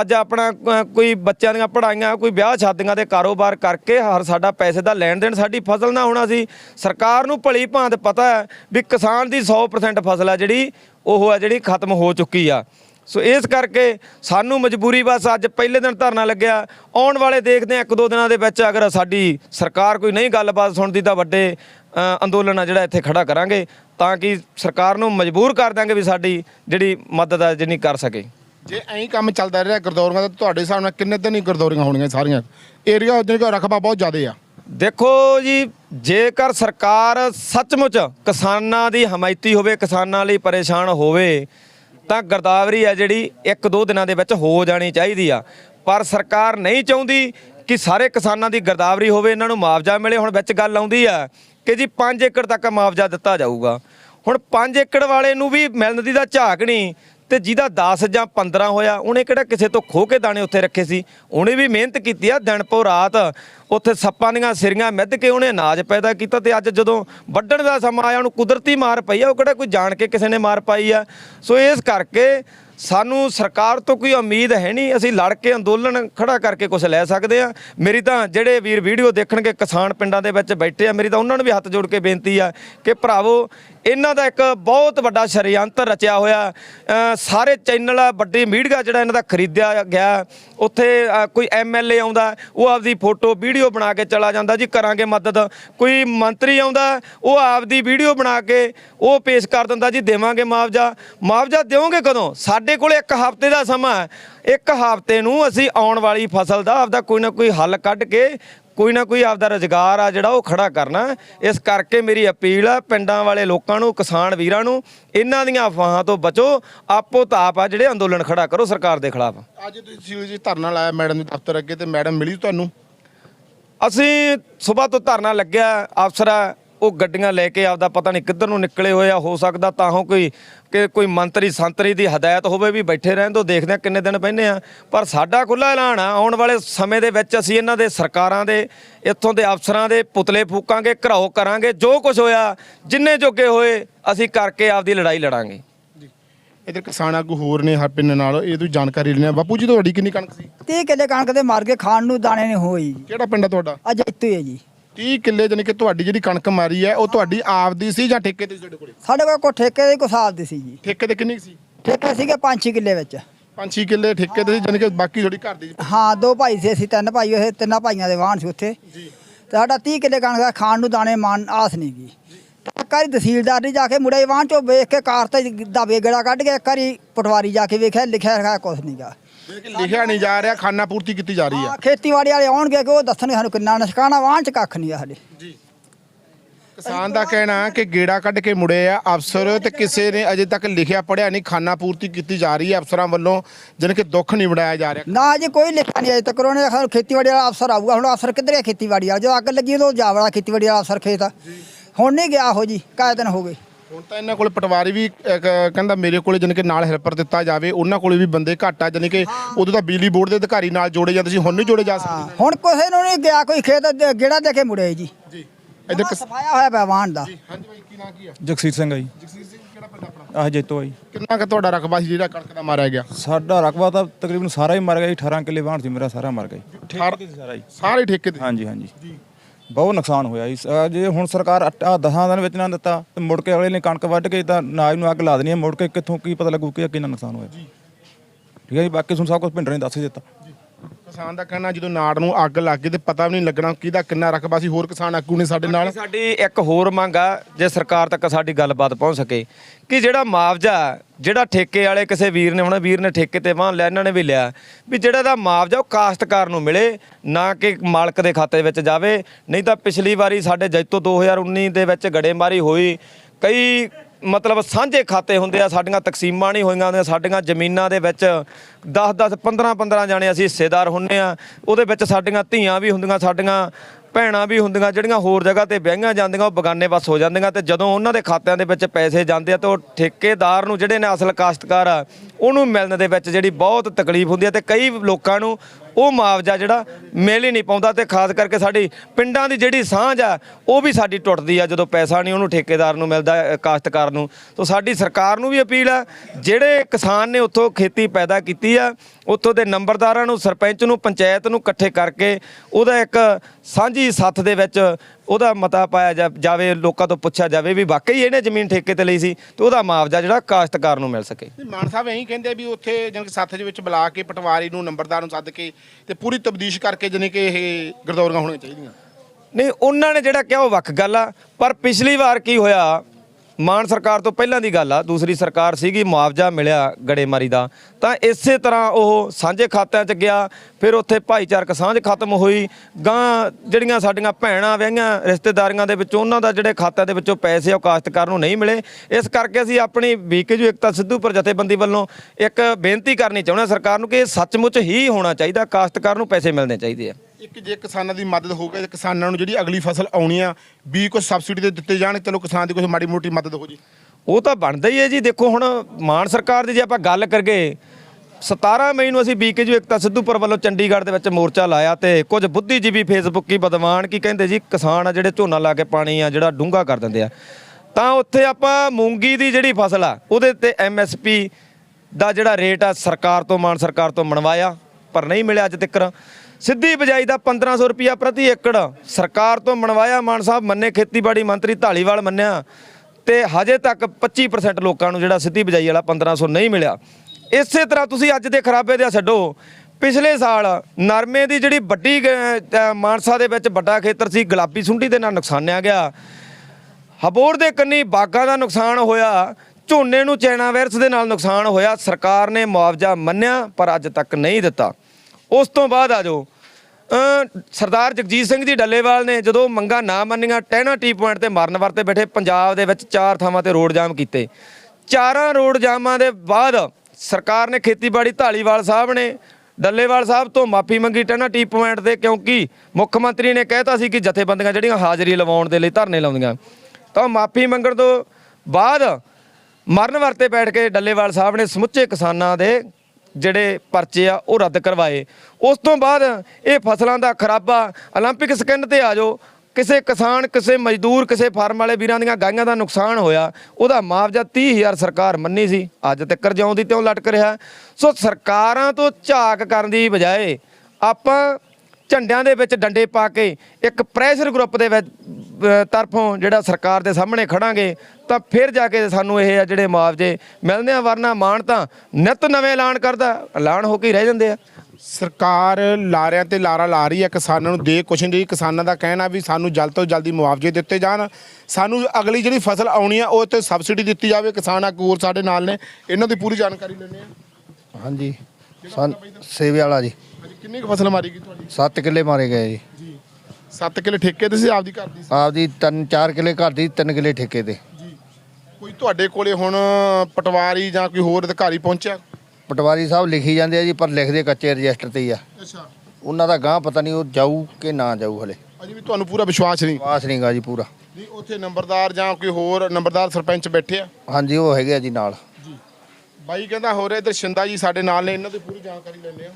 ਅੱਜ ਆਪਣਾ ਕੋਈ ਬੱਚਿਆਂ ਦੀਆਂ ਪੜ੍ਹਾਈਆਂ, ਕੋਈ ਵਿਆਹ ਸ਼ਾਦੀਆਂ ਦੇ ਕਾਰੋਬਾਰ ਕਰਕੇ ਹਰ ਸਾਡਾ ਪੈਸੇ ਦਾ ਲੈਣ ਦੇਣ, ਸਾਡੀ ਫਸਲ ਨਾ ਹੋਣਾ ਸੀ। ਸਰਕਾਰ ਨੂੰ ਭਲੀ ਭਾਂਤ ਪਤਾ ਹੈ ਵੀ ਕਿਸਾਨ ਦੀ 100% ਫਸਲ ਹੈ ਜਿਹੜੀ, ਉਹ ਹੈ ਜਿਹੜੀ ਖਤਮ ਹੋ ਚੁੱਕੀ ਆ। ਸੋ ਇਸ ਕਰਕੇ ਸਾਨੂੰ ਮਜਬੂਰੀ ਬਸ ਅੱਜ ਪਹਿਲੇ ਦਿਨ ਧਰਨਾ ਲੱਗਿਆ। ਆਉਣ ਵਾਲੇ ਦੇਖਦੇ ਆ ਇੱਕ ਦੋ ਦਿਨਾਂ ਦੇ ਵਿੱਚ ਅਗਰ ਸਾਡੀ ਸਰਕਾਰ ਕੋਈ ਨਹੀਂ ਗੱਲਬਾਤ ਸੁਣਦੀ ਤਾਂ ਵੱਡੇ ਅੰਦੋਲਨ ਆ ਜਿਹੜਾ ਇੱਥੇ ਖੜਾ ਕਰਾਂਗੇ ਤਾਂ ਕਿ ਸਰਕਾਰ ਨੂੰ ਮਜਬੂਰ ਕਰ ਦਾਂਗੇ ਵੀ ਸਾਡੀ ਜਿਹੜੀ ਮਦਦ ਆ ਜਿੰਨੀ ਕਰ ਸਕੇ। ਜੇ ਐਂ ਕੰਮ ਚੱਲਦਾ ਰਿਹਾ ਗਰਦੌਰੀਆਂ ਦਾ ਤੁਹਾਡੇ ਹਿਸਾਬ ਨਾਲ ਕਿੰਨੇ ਦਿਨ ਹੀ ਗਰਦੌਰੀਆਂ ਹੋਣੀਆਂ ਸਾਰੀਆਂ? ਏਰੀਆ ਜਿਹੜਾ ਰਕਬਾ ਬਹੁਤ ਜ਼ਿਆਦੇ ਆ। ਦੇਖੋ ਜੀ ਜੇਕਰ ਸਰਕਾਰ ਸੱਚਮੁੱਚ ਕਿਸਾਨਾਂ ਦੀ ਹਮਾਇਤੀ ਹੋਵੇ ਕਿਸਾਨਾਂ ਲਈ ਪਰੇਸ਼ਾਨ ਹੋਵੇ ਤਾਂ ਗਰਦਾਵਰੀ ਹੈ ਜਿਹੜੀ ਇੱਕ ਦੋ ਦਿਨਾਂ ਦੇ ਵਿੱਚ ਹੋ ਜਾਣੀ ਚਾਹੀਦੀ ਆ। ਪਰ ਸਰਕਾਰ ਨਹੀਂ ਚਾਹੁੰਦੀ ਕਿ ਸਾਰੇ ਕਿਸਾਨਾਂ ਦੀ ਗਰਦਾਵਰੀ ਹੋਵੇ, ਇਹਨਾਂ ਨੂੰ ਮੁਆਵਜ਼ਾ ਮਿਲੇ। ਹੁਣ ਵਿੱਚ ਗੱਲ ਆਉਂਦੀ ਆ ਕਿ ਜੀ 5 ਏਕੜ ਤੱਕ ਮੁਆਵਜ਼ਾ ਦਿੱਤਾ ਜਾਊਗਾ। ਹੁਣ 5 ਏਕੜ ਵਾਲੇ ਨੂੰ ਵੀ ਮਿਲਣ ਦੀ ਦਾ ਝਾਕ ਨਹੀਂ। ਤੇ ਜਿਹਦਾ 10 ਜਾਂ 15 ਹੋਇਆ, ਉਹਨੇ ਕਿਹੜਾ ਕਿਸੇ ਤੋਂ ਖੋ ਕੇ ਦਾਣੇ ਉੱਥੇ ਰੱਖੇ ਸੀ? ਉਹਨੇ ਵੀ ਮਿਹਨਤ ਕੀਤੀ ਆ ਦਿਨ ਪੋ ਰਾਤ। ਉੱਥੇ ਸੱਪਾਂ ਦੀਆਂ ਸਿਰੀਆਂ ਮਿੱਧ ਕੇ ਉਹਨੇ ਅਨਾਜ ਪੈਦਾ ਕੀਤਾ ਤੇ ਅੱਜ ਜਦੋਂ ਵੱਢਣ ਦਾ ਸਮਾਂ ਆਇਆ, ਉਹਨੂੰ ਕੁਦਰਤੀ ਮਾਰ ਪਈ ਆ, ਉਹ ਕਿਹੜਾ ਕੋਈ ਜਾਣ ਕੇ ਕਿਸੇ ਨੇ ਮਾਰ ਪਾਈ ਆ? ਸੋ ਇਸ ਕਰਕੇ ਸਾਨੂੰ ਸਰਕਾਰ ਤੋਂ ਕੋਈ ਉਮੀਦ ਹੈ ਨਹੀਂ, ਅਸੀਂ ਲੜ ਕੇ ਅੰਦੋਲਨ ਖੜਾ ਕਰਕੇ ਕੁਝ ਲੈ ਸਕਦੇ ਆ। ਮੇਰੀ ਤਾਂ ਜਿਹੜੇ ਵੀਰ ਵੀਡੀਓ ਦੇਖਣਗੇ ਕਿਸਾਨ ਪਿੰਡਾਂ ਦੇ ਵਿੱਚ ਬੈਠੇ ਆ, ਮੇਰੀ ਤਾਂ ਉਹਨਾਂ ਨੂੰ ਵੀ ਹੱਥ ਜੋੜ ਕੇ ਬੇਨਤੀ ਆ ਕਿ ਭਰਾਵੋ ਇਹਨਾਂ ਦਾ ਇੱਕ ਬਹੁਤ ਵੱਡਾ ਸ਼ਰੀਅੰਤਰ ਰਚਿਆ ਹੋਇਆ ਸਾਰੇ ਚੈਨਲ ਵੱਡੀ ਮੀਡੀਆ ਜਿਹੜਾ ਇਹਨਾਂ ਦਾ ਖਰੀਦਿਆ ਗਿਆ ਉੱਥੇ ਅ, ਕੋਈ ਐਮਐਲਏ ਆਉਂਦਾ ਉਹ ਆਪਦੀ ਫੋਟੋ ਵੀਡੀਓ ਬਣਾ ਕੇ ਚਲਾ ਜਾਂਦਾ ਜੀ ਕਰਾਂਗੇ ਮਦਦ। ਕੋਈ ਮੰਤਰੀ ਆਉਂਦਾ ਉਹ ਆਪਦੀ ਵੀਡੀਓ ਬਣਾ ਕੇ ਉਹ ਪੇਸ਼ ਕਰ ਦਿੰਦਾ ਜੀ ਦੇਵਾਂਗੇ ਮੁਆਵਜ਼ਾ। ਮੁਆਵਜ਼ਾ ਦਿਓਗੇ ਕਦੋਂ? ਸਾਡੇ ਕੋਲ ਇੱਕ ਹਫ਼ਤੇ ਦਾ ਸਮਾਂ ਹੈ। ਇੱਕ ਹਫ਼ਤੇ ਨੂੰ ਅਸੀਂ ਆਉਣ ਵਾਲੀ ਫਸਲ ਦਾ ਆਪਦਾ ਕੋਈ ਨਾ ਕੋਈ ਹੱਲ ਕੱਢ ਕੇ ਕੋਈ ਨਾ ਕੋਈ ਆਪਦਾ ਰੁਜ਼ਗਾਰ ਆ ਜਿਹੜਾ ਉਹ ਖੜਾ ਕਰਨਾ। ਇਸ ਕਰਕੇ ਮੇਰੀ ਅਪੀਲ ਆ ਪਿੰਡਾਂ ਵਾਲੇ ਲੋਕਾਂ ਨੂੰ ਕਿਸਾਨ ਵੀਰਾਂ ਨੂੰ ਇਹਨਾਂ ਦੀਆਂ ਅਫਵਾਹਾਂ ਤੋਂ ਬਚੋ। ਆਪੋ ਤਾਪ ਆ ਜਿਹੜੇ ਅੰਦੋਲਨ ਖੜਾ ਕਰੋ ਸਰਕਾਰ ਦੇ ਖਿਲਾਫ। ਅੱਜ ਤੁਸੀਂ ਜੀ ਧਰਨਾ ਲਾਇਆ ਮੈਡਮ ਦੇ ਦਫ਼ਤਰ ਅੱਗੇ ਤੇ ਮੈਡਮ ਮਿਲੀ ਤੁਹਾਨੂੰ? ਅਸੀਂ ਸਵੇਰ ਤੋਂ ਧਰਨਾ ਲੱਗਿਆ ਅਫਸਰ ਉਹ ਗੱਡੀਆਂ ਲੈ ਕੇ ਆਪਦਾ ਪਤਾ ਨਹੀਂ ਕਿੱਧਰ ਨੂੰ ਨਿਕਲੇ ਹੋਏ ਆ ਹੋ ਸਕਦਾ ਤਾਂ ਹੋ ਕੋਈ ਕਿ ਕੋਈ ਮੰਤਰੀ ਸੰਤਰੀ ਦੀ ਹਦਾਇਤ ਹੋਵੇ ਵੀ ਬੈਠੇ ਰਹਿਣ ਤੋਂ ਦੇਖਦੇ ਆ ਕਿੰਨੇ ਦਿਨ ਬਹਿੰਦੇ ਆ ਪਰ ਸਾਡਾ ਖੁੱਲਾ ਐਲਾਨ ਆ ਆਉਣ ਵਾਲੇ ਸਮੇਂ ਦੇ ਵਿੱਚ ਅਸੀਂ ਇਹਨਾਂ ਦੇ ਸਰਕਾਰਾਂ ਦੇ ਇੱਥੋਂ ਦੇ ਅਫਸਰਾਂ ਦੇ ਪੁਤਲੇ ਫੂਕਾਂਗੇ ਘਰਾਓ ਕਰਾਂਗੇ ਜੋ ਕੁਝ ਹੋਇਆ ਜਿੰਨੇ ਜੋਗੇ ਹੋਏ ਅਸੀਂ ਕਰਕੇ ਆਪਦੀ ਲੜਾਈ ਲੜਾਂਗੇ। ਇਧਰ ਕਿਸਾਨ ਆਗੂ ਹੋਰ ਨੇ ਹਰ ਪਿੰਡ ਨਾਲ ਇਹ ਤੋਂ ਜਾਣਕਾਰੀ ਲੈਣਾ ਬਾਪੂ ਜੀ ਤੁਹਾਡੀ ਕਿੰਨੀ ਕਣਕ ਸੀ? 30 ਕਿੱਲੇ ਕਣਕ ਦੇ ਮਾਰ ਕੇ ਖਾਣ ਨੂੰ ਦਾਣੇ ਨਹੀਂ ਹੋਈ ਕਿਹੜਾ ਪਿੰਡ ਆ ਤੁਹਾਡਾ? ਅੱਜ ਇੱਥੇ ਹੈ ਜੀ। 30 ਕਿੱਲੇ ਜਾਨੀ ਕਿ ਤੁਹਾਡੀ ਜਿਹੜੀ ਕਣਕ ਮਾਰੀ ਹੈ ਉਹ ਤੁਹਾਡੀ ਆਪਦੀ ਸੀ ਜਾਂ ਠੇਕੇ ਤੇ ਸੀ ਤੁਹਾਡੇ ਕੋਲੇ? ਸਾਡੇ ਕੋਲ ਕੋ ਠੇਕੇ ਦੇ ਕੋ ਹਿਸਾਬ ਦੀ ਸੀ ਜੀ। ਠੇਕੇ ਤੇ ਕਿੰਨੀ ਕੁ ਸੀ? ਠੇਕੇ ਸੀਗੇ 5-6 ਕਿੱਲੇ ਵਿੱਚ। ਪੰਜ ਛੇ ਕਿੱਲੇ ਠੇਕੇ ਤੇ ਸੀ ਕਿ ਬਾਕੀ ਥੋੜੀ ਘਰ ਦੀ? ਹਾਂ ਦੋ ਭਾਈ ਸੀ ਅਸੀਂ ਤਿੰਨ ਭਾਈ ਹੋਏ ਤਿੰਨਾਂ ਭਾਈਆਂ ਦੇ ਵਾਹਣ ਸੀ ਉੱਥੇ। ਜੀ। ਤੇ ਸਾਡਾ 30 ਕਿੱਲੇ ਕਣਕ ਦਾ ਖਾਣ ਨੂੰ ਦਾਣੇ ਮਾਨ ਆਸ ਨਹੀਂ ਗਈ ਕਾਰੀ ਤਹਿਸੀਲਦਾਰ ਨੇ ਜਾ ਕੇ ਮੁੜੇ ਵਾਹਣ ਚੋਂ ਵੇਖ ਕੇ ਕਾਰ ਤੇ ਦਬੇ ਗੜਾ ਕੱਢ ਕੇ ਕਾਰੀ ਪਟਵਾਰੀ ਜਾ ਕੇ ਵੇਖਿਆ ਲਿਖਿਆ ਰਿਹਾ ਕੁਛ ਨਹੀਂਗਾ ਲਿਖਿਆ ਨਹੀਂ ਜਾ ਰਿਹਾ ਖਾਨਾ ਪੂਰਤੀ ਕੀਤੀ ਜਾ ਰਹੀ ਆ। ਖੇਤੀਬਾੜੀ ਵਾਲੇ ਆਉਣਗੇ ਕਿ ਉਹ ਦੱਸਣਗੇ ਸਾਨੂੰ ਕਿੰਨਾ ਨਸ਼ਕਾਣਾ ਵਾਹਣ ਚ ਕੱਖ ਨਹੀਂ ਆ ਸਾਡੇ ਕਿਸਾਨ ਦਾ ਕਹਿਣਾ ਕਿ ਗੇੜਾ ਕੱਢ ਕੇ ਮੁੜੇ ਆ ਅਫਸਰ ਤੇ ਕਿਸੇ ਨੇ ਅਜੇ ਤੱਕ ਲਿਖਿਆ ਪੜਿਆ ਨਹੀਂ ਖਾਨਾ ਪੂਰਤੀ ਕੀਤੀ ਜਾ ਰਹੀ ਹੈ ਅਫਸਰਾਂ ਵੱਲੋਂ ਜਾਣੀ ਕਿ ਦੁੱਖ ਨਹੀਂ ਵਡਾਇਆ ਜਾ ਰਿਹਾ। ਨਾ ਜੀ ਕੋਈ ਲਿਖਿਆ ਨਹੀਂ ਅਜੇ ਤੱਕ ਉਹਨੇ ਸਾਨੂੰ ਖੇਤੀਬਾੜੀ ਵਾਲਾ ਅਫਸਰ ਆਊਗਾ ਹੁਣ ਅਫਸਰ ਕਿੱਧਰ ਹੈ ਖੇਤੀਬਾੜੀ ਵਾਲਾ? ਜਦੋਂ ਅੱਗ ਲੱਗੀ ਉਦੋਂ ਜਾ ਵੜਾ ਖੇਤੀਬਾੜੀ ਵਾਲਾ ਅਫਸਰ ਖੇਤ ਹੁਣ ਨਹੀਂ ਗਿਆ ਹੋ ਜੀ ਕਾਇ ਦਿਨ ਹੋ ਗਏ। ਹੁਣ ਤਾਂ ਇਹਨਾਂ ਕੋਲ ਪਟਵਾਰੀ ਵੀ ਅਹ, ਕ- ਕਹਿੰਦਾ ਮੇਰੇ ਕੋਲੇ ਜਾਣੀ ਕਿ ਨਾਲ ਹੈਲਪਰ ਦਿੱਤਾ ਜਾਵੇ ਉਹਨਾਂ ਕੋਲੇ ਵੀ ਬੰਦੇ ਘੱਟ ਆ ਜਾਣੀ ਕਿ ਉਦੋਂ ਤਾਂ ਬਿਜਲੀ ਬੋਰਡ ਦੇ ਅਧਿਕਾਰੀ ਨਾਲ ਜੋੜੇ ਜਾਂਦੇ ਸੀ ਹੁਣ ਨਹੀਂ ਜੋੜੇ ਜਾ ਸਕਦੇ। ਹੁਣ ਕਿਸੇ ਨੂੰ ਨਹੀਂ ਗਿਆ ਕੋਈ ਖੇਤ ਦੇ- ਗੇੜਾ ਦੇ ਕੇ ਮੁੜੇ ਜੀ। ਜੀ। ਇੱਧਰ ਸਫਾਇਆ ਹੋਇਆ ਪਿਆ ਵਾਹਣ ਦਾ ਹਾਂਜੀ ਬਾਈ ਕੀ ਨਾਂ ਕੀ ਆ? ਜਗਸੀਰ ਸਿੰਘ ਆ ਜੀ। ਜਗਸੀਰ ਸਿੰਘ ਕਿਹੜਾ ਪਿੰਡ ਆਪਣਾ? ਆਹ ਜੇਤੋ ਆ ਜੀ। ਕਿੰਨਾ ਕੁ ਤੁਹਾਡਾ ਰਕਬਾ ਸੀ ਜਿਹੜਾ ਕਣਕ ਦਾ ਮਾਰਿਆ ਗਿਆ? ਸਾਡਾ ਰਕਬਾ ਤਾਂ ਤਕਰੀਬਨ ਸਾਰਾ ਹੀ ਮਰ ਗਿਆ ਜੀ 18 ਕਿੱਲੇ ਵਾਹਣ ਸੀ ਮੇਰਾ ਸਾਰਾ ਮਰ ਗਿਆ ਜੀ। ਠੇਕੇ ਤੇ ਸੀ ਸਾਰਾ ਜੀ। ਸਾਰੇ ਠੇਕੇ ਤੇ? ਹਾਂਜੀ ਹਾਂਜੀ। ਬਹੁਤ ਨੁਕਸਾਨ ਹੋਇਆ ਜੀ। ਅਹ ਜੇ ਹੁਣ ਸਰਕਾਰ ਆ 10 ਦਿਨ ਵਿੱਚ ਨਾ ਦਿੱਤਾ ਤੇ ਮੁੜ ਕੇ ਅਗਲੇ ਨੇ ਕਣਕ ਵੱਢ ਕੇ ਤਾਂ ਨਾਜ ਨੂੰ ਅੱਗ ਲਾ ਦੇਣੀ ਹੈ। ਮੁੜ ਕੇ ਕਿੱਥੋਂ ਕੀ ਪਤਾ ਲੱਗੂ ਕਿ ਕਿੰਨਾ ਨੁਕਸਾਨ ਹੋਇਆ। ਠੀਕ ਹੈ ਜੀ ਬਾਕੀ ਤੁਹਾਨੂੰ ਸਭ ਕੁਝ ਪਿੰਡਰਾਂ ਨੇ ਦੱਸ ਹੀ ਦਿੱਤਾ। ਕਿਸਾਨ ਦਾ ਕਹਿਣਾ, ਜਦੋਂ ਨਾੜ ਨੂੰ ਅੱਗ ਲੱਗ ਗਈ ਤੇ ਪਤਾ ਵੀ ਨਹੀਂ ਲੱਗਣਾ ਕਿਹਦਾ ਕਿੰਨਾ ਰਕਬਾ ਸੀ, ਹੋਰ ਕਿਸਾਨ ਆਗੂ ਨੇ ਸਾਡੇ ਨਾਲ। ਸਾਡੀ ਇੱਕ ਹੋਰ ਮੰਗ ਆ, ਜੇ ਸਰਕਾਰ ਤੱਕ ਸਾਡੀ ਗੱਲਬਾਤ ਪਹੁੰਚ ਸਕੇ, ਕਿ ਜਿਹੜਾ ਮੁਆਵਜ਼ਾ, ਜਿਹੜਾ ਠੇਕੇ ਵਾਲੇ ਕਿਸੇ ਵੀਰ ਨੇ ਹੁਣ, ਵੀਰ ਨੇ ਠੇਕੇ ਤੇ ਵਾਹਨ ਲਿਆ, ਇਹਨਾਂ ਨੇ ਵੀ ਲਿਆ, ਵੀ ਜਿਹੜਾ ਦਾ ਮੁਆਵਜ਼ਾ ਉਹ ਕਾਸ਼ਤਕਾਰ ਨੂੰ ਮਿਲੇ, ਨਾ ਕਿ ਮਾਲਕ ਦੇ ਖਾਤੇ ਵਿੱਚ ਜਾਵੇ। ਨਹੀਂ ਤਾਂ ਪਿਛਲੀ ਵਾਰੀ ਸਾਡੇ ਜੈਤੋ 2019 ਦੇ ਵਿੱਚ ਗੜੇਮਾਰੀ ਹੋਈ, ਕਈ ਮਤਲਬ ਸਾਂਝੇ ਖਾਤੇ ਹੁੰਦੇ ਆ, ਸਾਡੀਆਂ ਤਕਸੀਮਾਂ ਨਹੀਂ ਹੋਈਆਂ ਹੁੰਦੀਆਂ, ਸਾਡੀਆਂ ਜ਼ਮੀਨਾਂ ਦੇ ਵਿੱਚ 10 10 15 15 ਜਾਣੇ ਅਸੀਂ ਹਿੱਸੇਦਾਰ ਹੁੰਨੇ ਆ, ਉਹਦੇ ਵਿੱਚ ਸਾਡੀਆਂ ਧੀਆਂ ਵੀ ਹੁੰਦੀਆਂ, ਸਾਡੀਆਂ ਭੈਣਾਂ ਵੀ ਹੁੰਦੀਆਂ, ਜਿਹੜੀਆਂ ਹੋਰ ਜਗ੍ਹਾ ਤੇ ਵਿਆਹੀਆਂ ਜਾਂਦੀਆਂ, ਉਹ ਬਗਾਨੇ ਬਸ ਹੋ ਜਾਂਦੀਆਂ ਤੇ ਜਦੋਂ ਉਹਨਾਂ ਦੇ ਖਾਤਿਆਂ ਦੇ ਵਿੱਚ ਪੈਸੇ ਜਾਂਦੇ ਆ ਤਾਂ ਉਹ ਠੇਕੇਦਾਰ ਨੂੰ ਜਿਹੜੇ ਨੇ ਅਸਲ ਕਾਸ਼ਤਕਾਰ ਆ, ਉਹਨੂੰ ਮਿਲਣ ਦੇ ਵਿੱਚ ਜਿਹੜੀ ਬਹੁਤ ਤਕਲੀਫ ਹੁੰਦੀ ਹੈ ਤੇ ਕਈ ਲੋਕਾਂ ਨੂੰ ਉਹ ਮੁਆਵਜ਼ਾ ਜਿਹੜਾ ਮਿਲ ਹੀ ਨਹੀਂ ਪਾਉਂਦਾ ਤੇ ਖਾਸ ਕਰਕੇ ਸਾਡੀ ਪਿੰਡਾਂ ਦੀ ਜਿਹੜੀ ਸਾਂਝ ਆ, ਉਹ ਵੀ ਸਾਡੀ ਟੁੱਟਦੀ ਆ ਜਦੋਂ ਪੈਸਾ ਨਹੀਂ ਉਹਨੂੰ ਠੇਕੇਦਾਰ ਨੂੰ ਮਿਲਦਾ ਕਾਸ਼ਤਕਾਰ ਨੂੰ। ਤਾਂ ਸਾਡੀ ਸਰਕਾਰ ਨੂੰ ਵੀ ਅਪੀਲ ਆ, ਜਿਹੜੇ ਕਿਸਾਨ ਨੇ ਉੱਥੋਂ ਖੇਤੀ ਪੈਦਾ ਕੀਤੀ ਆ, ਉੱਥੋਂ ਦੇ ਨੰਬਰਦਾਰਾਂ ਨੂੰ, ਸਰਪੰਚ ਨੂੰ, ਪੰਚਾਇਤ ਨੂੰ ਇਕੱਠੇ ਕਰਕੇ ਉਹਦਾ ਇੱਕ ਸਾਂਝੀ ਸੱਥ ਦੇ ਵਿੱਚ ਉਹਦਾ ਮਤਾ ਪਾਇਆ ਜਾ- ਜਾਵੇ ਲੋਕਾਂ ਤੋਂ ਪੁੱਛਿਆ ਜਾਵੇ ਵੀ ਵਾਕਈ ਇਹਨੇ ਜ਼ਮੀਨ ਠੇਕੇ ਤੇ ਲਈ ਸੀ ਤੇ ਉਹਦਾ ਮੁਆਵਜ਼ਾ ਜਿਹੜਾ ਕਾਸ਼ਤਕਾਰ ਨੂੰ ਮਿਲ ਸਕੇ। ਤੇ ਮਾਨ ਸਾਹਿਬ ਇਹੀ ਕਹਿੰਦੇ ਆ ਵੀ ਉੱਥੇ ਜਾਣੀ ਕਿ ਸੱਥ ਦੇ ਵਿੱਚ ਬੁਲਾ ਕੇ ਪਟਵਾਰੀ ਨੂੰ ਨੰਬਰਦਾਰ ਨੂੰ ਸੱਦ ਕੇ ਤੇ ਪੂਰੀ ਤਬਦੀਸ਼ ਕਰਕੇ ਜਾਣੀ ਕਿ ਇਹ ਗਰਦੌਰੀਆਂ ਹੋਣੀਆਂ ਚਾਹੀਦੀਆਂ। ਨਹੀਂ ਉਹਨਾਂ ਨੇ ਜਿਹੜਾ ਕਿਹਾ ਉਹ ਵੱਖ ਗੱਲ ਆ ਪਰ ਪਿਛਲੀ ਵਾਰ ਕੀ ਹੋਇਆ? ਮਾਨ ਸਰਕਾਰ ਤੋਂ ਪਹਿਲਾਂ ਦੀ ਗੱਲ ਆ, ਦੂਸਰੀ ਸਰਕਾਰ ਸੀਗੀ, ਮੁਆਵਜ਼ਾ ਮਿਲਿਆ ਗੜੇਮਾਰੀ ਦਾ। ਤਾਂ ਇਸੇ ਤਰ੍ਹਾਂ ਉਹ ਸਾਂਝੇ ਖਾਤਿਆਂ 'ਚ ਗਿਆ, ਫਿਰ ਉੱਥੇ ਭਾਈਚਾਰਕ ਸਾਂਝ ਖਤਮ ਹੋਈ। ਗਾਂ ਜਿਹੜੀਆਂ ਸਾਡੀਆਂ ਭੈਣਾਂ ਵਿਆਹੀਆਂ ਰਿਸ਼ਤੇਦਾਰੀਆਂ ਦੇ ਵਿੱਚ, ਉਹਨਾਂ ਦਾ ਜਿਹੜੇ ਖਾਤਿਆਂ ਦੇ ਵਿੱਚੋਂ ਪੈਸੇ ਆ ਉਹ ਕਾਸ਼ਤਕਾਰ ਨੂੰ ਨਹੀਂ ਮਿਲੇ। ਇਸ ਕਰਕੇ ਅਸੀਂ ਆਪਣੀ ਬੀਕੇਜੂ ਇਕਤਾ ਸਿੱਧੂਪੁਰ ਜਥੇਬੰਦੀ ਵੱਲੋਂ ਇੱਕ ਬੇਨਤੀ ਕਰਨੀ ਚਾਹੁੰਦੇ ਹਾਂ ਸਰਕਾਰ ਨੂੰ ਕਿ ਇਹ ਸੱਚਮੁੱਚ ਹੀ ਹੋਣਾ ਚਾਹੀਦਾ ਕਾਸ਼ਤਕਾਰ ਨੂੰ ਪੈਸੇ ਮਿਲਣੇ ਚਾਹੀਦੇ ਆ। ਇੱਕ ਜੇ ਕਿਸਾਨਾਂ ਦੀ ਮਦਦ ਹੋਵੇ ਤੇ ਕਿਸਾਨਾਂ ਨੂੰ ਜਿਹੜੀ ਅਗਲੀ ਫਸਲ ਆਉਣੀ ਆ, ਵੀ ਕੋਈ ਸਬਸਿਡੀ ਤੇ ਦਿੱਤੇ ਜਾਣ, ਚਲੋ ਕਿਸਾਨ ਦੀ ਕੋਈ ਮਾੜੀ ਮੋਟੀ ਮਦਦ ਹੋ ਜੀ। ਉਹ ਤਾਂ ਬਣਦਾ ਹੀ ਹੈ ਜੀ। ਦੇਖੋ ਹੁਣ ਮਾਨ ਸਰਕਾਰ ਦੀ ਜੇ ਆਪਾਂ ਗੱਲ ਕਰਗੇ 17 ਮਈ ਨੂੰ ਅਸੀਂ ਬੀਕੇਜੂ ਇਕਤਾ ਸਿੱਧੂਪੁਰ ਵੱਲੋਂ ਚੰਡੀਗੜ੍ਹ ਦੇ ਵਿੱਚ ਮੋਰਚਾ ਲਾਇਆ ਤੇ ਕੁਝ ਬੁੱਧੀਜੀਵੀ ਫੇਸਬੁੱਕੀ ਬਦਵਾਨ ਕੀ ਕਹਿੰਦੇ ਜੀ, ਕਿਸਾਨ ਆ ਜਿਹੜੇ ਝੋਨਾ ਲਾ ਕੇ ਪਾਣੀ ਆ, ਜਿਹੜਾ ਡੂੰਘਾ ਕਰ ਦਿੰਦੇ ਆ। ਤਾਂ ਉੱਥੇ ਆਪਾਂ ਮੂੰਗੀ ਦੀ ਜਿਹੜੀ ਫਸਲ ਆ, ਉਹਦੇ ਤੇ ਐਮਐਸਪੀ ਦਾ ਜਿਹੜਾ ਰੇਟ ਆ, ਸਰਕਾਰ ਤੋਂ, ਮਾਨ ਸਰਕਾਰ ਤੋਂ ਮਨਵਾਇਆ, ਪਰ ਨਹੀਂ ਮਿਲਿਆ ਅੱਜ ਤੱਕ ਸਿੱਧੀ ਬਜਾਈ ਦਾ 1500 ਰੁਪਿਆ ਪ੍ਰਤੀ ਏਕੜ। ਸਰਕਾਰ ਤੋਂ ਮਨਵਾਇਆ ਮਾਨ ਸਾਹਿਬ ਮੰਨੇ ਖੇਤੀਬਾੜੀ ਮੰਤਰੀ ਢਾਲੀਵਾਲ ਮੰਨਿਆ ਤੇ ਹਜੇ ਤੱਕ 25% ਲੋਕਾਂ ਨੂੰ ਜਿਹੜਾ ਸਿੱਧੀ ਬਜਾਈ ਵਾਲਾ 1500 ਨਹੀਂ ਮਿਲਿਆ। ਇਸੇ ਤਰ੍ਹਾਂ ਤੁਸੀਂ ਅੱਜ ਦੇ ਖਰਾਬੇ ਦੇ ਛੱਡੋ। ਪਿਛਲੇ ਸਾਲ ਨਰਮੇ ਦੀ ਜਿਹੜੀ ਵੱਡੀ ਗ- ਮਾਨਸਾ ਦੇ ਵਿੱਚ ਵੱਡਾ ਖੇਤਰ ਸੀ, ਗੁਲਾਬੀ ਸੁੰਡੀ ਦੇ ਨਾਲ ਨੁਕਸਾਨਿਆ ਗਿਆ। ਹਬੋਰ ਦੇ ਕੰਨੀ ਬਾਗਾਂ ਦਾ ਨੁਕਸਾਨ ਹੋਇਆ। ਝੋਨੇ ਨੂੰ ਚੈਨਾ ਵਾਇਰਸ ਦੇ ਨਾਲ ਨੁਕਸਾਨ ਹੋਇਆ। ਸਰਕਾਰ ਨੇ ਮੁਆਵਜ਼ਾ ਮੰਨਿਆ ਪਰ ਅੱਜ ਤੱਕ ਨਹੀਂ ਦਿੱਤਾ। ਉਸ ਤੋਂ ਬਾਅਦ ਆ ਜਾਓ। ਸਰਦਾਰ ਜਗਜੀਤ ਸਿੰਘ ਜੀ ਡੱਲੇਵਾਲ ਨੇ ਜਦੋਂ ਮੰਗਾ ਨਾ ਮੰਨੀਆਂ, ਟਹਿਣਾ ਟੀ ਪੁਆਇੰਟ ਤੇ ਮਰਨ ਵਰਤੇ ਬੈਠੇ, ਪੰਜਾਬ ਦੇ ਵਿੱਚ ਚਾਰ ਥਾਵਾਂ ਤੇ ਰੋਡ ਜਾਮ ਕੀਤੇ। ਚਾਰਾਂ ਰੋਡ ਜਾਮਾਂ ਦੇ ਬਾਅਦ ਸਰਕਾਰ ਨੇ ਖੇਤੀਬਾੜੀ ਢਾਲੀਵਾਲ ਸਾਹਿਬ ਨੇ ਡੱਲੇਵਾਲ ਸਾਹਿਬ ਤੋਂ ਮਾਫੀ ਮੰਗੀ ਟਹਿਣਾ ਟੀ ਪੁਆਇੰਟ ਤੇ, ਕਿਉਂਕਿ ਮੁੱਖ ਮੰਤਰੀ ਨੇ ਕਹਿਤਾ ਸੀ ਕਿ ਜਥੇਬੰਦੀਆਂ ਜਿਹੜੀਆਂ ਹਾਜ਼ਰੀ ਲਵਾਉਣ ਦੇ ਲਈ ਧਰਨੇ ਲਾਉਂਦੀਆਂ। ਤਾਂ ਮਾਫੀ ਮੰਗਣ ਤੋਂ ਬਾਅਦ ਮਰਨ ਵਰਤੇ ਬੈਠ ਕੇ ਡੱਲੇਵਾਲ ਸਾਹਿਬ ਨੇ ਸਮੁੱਚੇ ਕਿਸਾਨਾਂ ਦੇ ਜਿਹੜੇ ਪਰਚੇ ਆ ਉਹ ਰੱਦ ਕਰਵਾਏ ਉਸ ਤੋਂ ਬਾਅਦ ਇਹ ਫਸਲਾਂ ਦਾ ਖਰਾਬਾ 올림픽 ਸਕਿੰਨ ਤੇ ਆ ਜਾਓ ਕਿਸੇ ਕਿਸਾਨ ਕਿਸੇ ਮਜ਼ਦੂਰ ਕਿਸੇ ਫਾਰਮ ਵਾਲੇ ਵੀਰਾਂ ਦੀਆਂ ਗਾਈਆਂ ਦਾ ਨੁਕਸਾਨ ਹੋਇਆ ਉਹਦਾ ਮੁਆਵਜ਼ਾ 30000 ਸਰਕਾਰ ਮੰਨੀ ਸੀ ਅੱਜ ਤੱਕ ਜਿਉਂ ਦੀ ਤਿਉਂ ਲਟਕ ਰਿਹਾ ਸੋ ਸਰਕਾਰਾਂ ਤੋਂ ਝਾਕ ਕਰਨ ਦੀ ਬਜਾਏ ਆਪਾਂ ਝੰਡਿਆਂ ਦੇ ਵਿੱਚ ਡੰਡੇ ਪਾ ਕੇ ਇੱਕ ਪ੍ਰੈਸ਼ਰ ਗਰੁੱਪ ਦੇ ਵਿੱਚ ਤਰਫੋਂ ਜਿਹੜਾ ਸਰਕਾਰ ਦੇ ਸਾਹਮਣੇ ਖੜਾਂਗੇ ਤਾਂ ਫਿਰ ਜਾ ਕੇ ਸਾਨੂੰ ਇਹ ਆ ਜਿਹੜੇ ਮੁਆਵਜ਼ੇ ਮਿਲਦੇ ਆ ਵਰਨਾ ਮਾਨ ਤਾਂ ਨਿਤ ਨਵੇਂ ਐਲਾਨ ਕਰਦਾ ਐਲਾਨ ਹੋ ਕੇ ਹੀ ਰਹਿ ਜਾਂਦੇ ਆ। ਸਰਕਾਰ ਲਾਰਿਆਂ ਤੇ ਲਾਰਾ ਲਾ ਰਹੀ ਹੈ ਕਿਸਾਨਾਂ ਨੂੰ ਦੇ ਕੁਛ ਨਹੀਂ ਕਿਸਾਨਾਂ ਦਾ ਕਹਿਣਾ ਵੀ ਸਾਨੂੰ ਜਲਦ ਤੋਂ ਜਲਦੀ ਮੁਆਵਜ਼ੇ ਦਿੱਤੇ ਜਾਣ। ਸਾਨੂੰ ਅਗਲੀ ਜਿਹੜੀ ਫਸਲ ਆਉਣੀ ਆ ਉਹ ਤੇ ਸਬਸਿਡੀ ਦਿੱਤੀ ਜਾਵੇ ਕਿਸਾਨ ਆਗੂ ਹੋਰ ਸਾਡੇ ਨਾਲ ਨੇ। ਇਹਨਾਂ ਦੀ ਪੂਰੀ ਜਾਣਕਾਰੀ ਲੈਣੇ ਆ। ਹਾਂਜੀ ਸਨ ਸੇਵੇ ਵਾਲਾ ਜੀ। ਹਾਂਜੀ ਕਿੰਨੀ ਕੁ ਫਸਲ ਮਾਰੀ ਗਈ ਤੁਹਾਡੀ? 7 ਕਿੱਲੇ ਮਾਰੇ ਗਏ ਜੀ। ਜੀ। 7 ਕਿੱਲੇ ਠੇਕੇ ਤੇ ਸੀ ਆਪਦੀ ਘਰ ਦੀ ਸੀ? ਆਪਦੀ ਤਿੰਨ 4 ਕਿੱਲੇ ਘਰ ਦੀ 3 ਕਿੱਲੇ ਠੇਕੇ ਤੇ। ਜੀ। ਕੋਈ ਤੁਹਾਡੇ ਕੋਲੇ ਹੁਣ ਪਟਵਾਰੀ ਜਾਂ ਕੋਈ ਹੋਰ ਅਧਿਕਾਰੀ ਪਹੁੰਚਿਆ? ਪਟਵਾਰੀ ਸਾਹਿਬ ਲਿਖੀ ਜਾਂਦੇ ਆ ਜੀ ਪਰ ਲਿਖਦੇ ਕੱਚੇ ਰਜਿਸਟਰ ਤੇ ਹੀ ਆ। ਅੱਛਾ। ਉਹਨਾਂ ਦਾ ਗਾਂ ਪਤਾ ਨਹੀਂ ਉਹ ਜਾਊ ਕਿ ਨਾ ਜਾਊ ਹਲੇ। ਅਜੇ ਵੀ ਤੁਹਾਨੂੰ ਪੂਰਾ ਵਿਸ਼ਵਾਸ ਨਹੀਂ? ਵਾਸ ਨਹੀਂਗਾ ਜੀ ਪੂਰਾ। ਨਹੀਂ ਉੱਥੇ ਨੰਬਰਦਾਰ ਜਾਂ ਕੋਈ ਹੋਰ ਨੰਬਰਦਾਰ ਸਰਪੰਚ ਬੈਠੇ ਆ? ਹਾਂਜੀ ਉਹ ਹੈਗੇ ਆ ਜੀ ਨਾਲ। ਬਾਈ ਕਹਿੰਦਾ ਹੋ ਰਿਹਾ ਇਧਰ ਸ਼ਿੰਦਾ ਜੀ ਸਾਡੇ ਨਾਲ ਨੇ ਇਹਨਾਂ ਦੀ ਪੂਰੀ ਜਾਣਕਾਰੀ ਲੈਣੇ ਆ।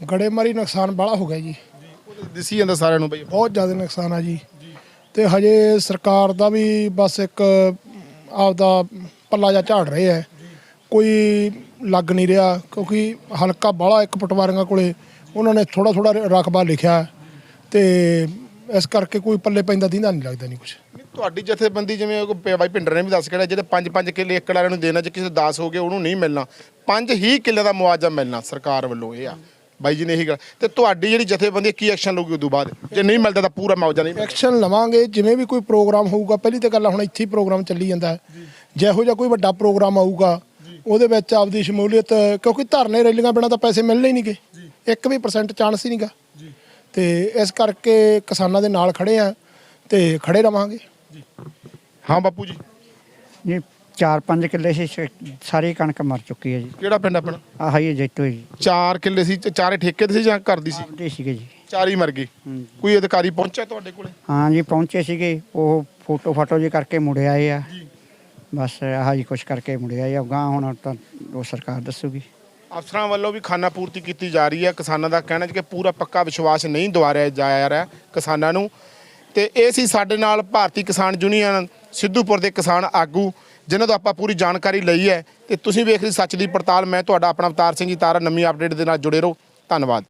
ਗੜੇਮਾਰੀ ਨੁਕਸਾਨ ਬਾਹਲਾ ਹੋ ਗਿਆ ਜੀ। ਦਿਸੀ ਜਾਂਦਾ ਸਾਰਿਆਂ ਨੂੰ ਬਈ। ਬਹੁਤ ਜ਼ਿਆਦਾ ਨੁਕਸਾਨ ਆ ਜੀ। ਤੇ ਹਜੇ ਸਰਕਾਰ ਦਾ ਵੀ ਬਸ ਇੱਕ ਆਪਦਾ ਪੱਲਾ ਜਾ ਝਾੜ ਰਹੇ ਹੈ ਕੋਈ ਲੱਗ ਨਹੀਂ ਰਿਹਾ ਕਿਉਂਕਿ ਹਲਕਾ ਬਾਹਲਾ ਇੱਕ ਪਟਵਾਰੀਆਂ ਕੋਲੇ ਉਹਨਾਂ ਨੇ ਥੋੜਾ ਥੋੜਾ ਰਕਬਾ ਲਿਖਿਆ। ਤੇ ਇਸ ਕਰਕੇ ਕੋਈ ਪੱਲੇ ਪੈਂਦਾ ਦੀਂਦਾ ਨਹੀਂ ਲੱਗਦਾ ਨਹੀਂ ਕੁਝ ਤੁਹਾਡੀ ਜਥੇਬੰਦੀ ਜਿਵੇਂ ਬਾਈ ਭਿੰਡਰ ਨੇ ਵੀ ਦੱਸ ਕਿਹੜਾ ਜਿਹੜੇ 5-5 ਕਿੱਲੇ ਏਕੜ ਵਾਲਿਆਂ ਨੂੰ ਦੇਣਾ ਜੇ ਕਿਸੇ 10 ਹੋ ਗਏ ਉਹਨੂੰ ਨਹੀਂ ਮਿਲਣਾ। 5 ਹੀ ਕਿੱਲੇ ਦਾ ਮੁਆਵਜ਼ਾ ਮਿਲਣਾ ਸਰਕਾਰ ਵੱਲੋਂ ਇਹ ਆ। ਬਾਈ ਜੀ ਨੇ ਇਹੀ ਗੱਲ ਤੇ ਤੁਹਾਡੀ ਜਿਹੜੀ ਜਥੇਬੰਦੀ ਹੈ, ਕੀ ਐਕਸ਼ਨ ਲਊਗੀ ਉਦੋਂ ਬਾਅਦ? ਜੇ ਨਹੀਂ ਮਿਲਦਾ ਤਾਂ ਪੂਰਾ ਮੁਆਵਜ਼ਾ ਨਹੀਂ ਐਕਸ਼ਨ ਲਵਾਂਗੇ ਜਿਵੇਂ ਵੀ ਕੋਈ ਪ੍ਰੋਗਰਾਮ ਹੋਊਗਾ ਪਹਿਲੀ ਤਾਂ ਗੱਲ ਹੁਣ ਇੱਥੇ ਹੀ ਪ੍ਰੋਗਰਾਮ ਚੱਲੀ ਜਾਂਦਾ ਹੈ। ਜਿਹੋ ਜਿਹਾ ਕੋਈ ਵੱਡਾ ਪ੍ਰੋਗਰਾਮ ਆਊਗਾ ਉਹਦੇ ਵਿੱਚ ਆਪਦੀ ਸ਼ਮੂਲੀਅਤ ਕਿਉਂਕਿ ਧਰਨੇ ਰੈਲੀਆਂ ਬਿਨਾਂ ਤਾਂ ਪੈਸੇ ਮਿਲਣੇ ਹੀ ਨਹੀਂਗੇ ਇੱਕ ਵੀ ਪਰਸੈਂਟ ਚਾਂਸ ਹੀ ਨਹੀਂਗਾ। ਤੇ ਇਸ ਕਰਕੇ ਕਿਸਾਨਾਂ ਦੇ ਨਾਲ ਖੜੇ ਆ ਤੇ ਖੜੇ ਰਵਾਂਗੇ। ਹਾਂ ਬਾਪੂ ਜੀ। ਜੀ। 4-5 ਕਿੱਲੇ ਸੀ ਸ- ਸਾਰੀ ਕਣਕ ਮਰ ਚੁੱਕੀ ਹੈ ਜੀ। ਕਿਹੜਾ ਪਿੰਡ ਆਪਣਾ? ਆਹ ਹੀ ਜੈਤੋ ਜੀ। 4 ਕਿੱਲੇ ਸੀ ਚਾਰੇ ਠੇਕੇ ਤੇ ਸੀ ਜਾਂ ਘਰ ਦੀ ਸੀ? ਆਪਦੇ ਸੀਗੇ ਜੀ। ਚਾਰ ਹੀ ਮਰ ਹੂੰ। ਕੋਈ ਅਧਿਕਾਰੀ ਪਹੁੰਚਿਆ ਤੁਹਾਡੇ ਕੋਲੇ? ਹਾਂ ਜੀ ਪਹੁੰਚੇ ਸੀਗੇ। ਉਹ ਫੋਟੋ ਫਾਟੋ ਜੀ ਕਰਕੇ ਮੁੜੇ ਆਏ ਆ। ਬਸ ਆਹ ਜੀ ਕੁਛ ਕਰਕੇ ਮੁੜੇ ਆਏ ਆ। ਗਾਂ ਹੁਣ ਤਾਂ ਉਹ ਸਰਕਾਰ ਦੱਸੂਗੀ। ਅਫਸਰਾਂ ਵੱਲੋਂ ਵੀ ਖਾਨਾ ਪੂਰਤੀ ਕੀਤੀ ਜਾ ਰਹੀ ਹੈ। ਕਿਸਾਨਾਂ ਦਾ ਕਹਿਣਾ ਹੈ ਕਿ ਪੂਰਾ ਪੱਕਾ ਵਿਸ਼ਵਾਸ ਨਹੀਂ ਦਿਵਾਰਿਆ ਜਾ ਰਿਹਾ ਕਿਸਾਨਾਂ ਨੂੰ। ਤੇ ਇਹ ਸੀ ਸਾਡੇ ਨਾਲ ਭਾਰਤੀ ਕਿਸਾਨ ਯੂਨੀਅਨ ਸਿੱਧੂਪੁਰ ਦੇ ਕਿਸਾਨ ਆਗੂ ਜਿਨ੍ਹਾਂ ਤੋਂ ਆਪਾਂ ਪੂਰੀ ਜਾਣਕਾਰੀ ਲਈ ਹੈ ਤੇ ਤੁਸੀਂ ਵੇਖ ਰਹੇ ਸੱਚ ਦੀ ਪੜਤਾਲ, ਮੈਂ ਤੁਹਾਡਾ ਆਪਣਾ ਅਵਤਾਰ ਸਿੰਘ ਜੀ ਤਾਰਾ, ਨਵੀਂ ਅਪਡੇਟ ਦੇ ਨਾਲ ਜੁੜੇ ਰਹੋ। ਧੰਨਵਾਦ।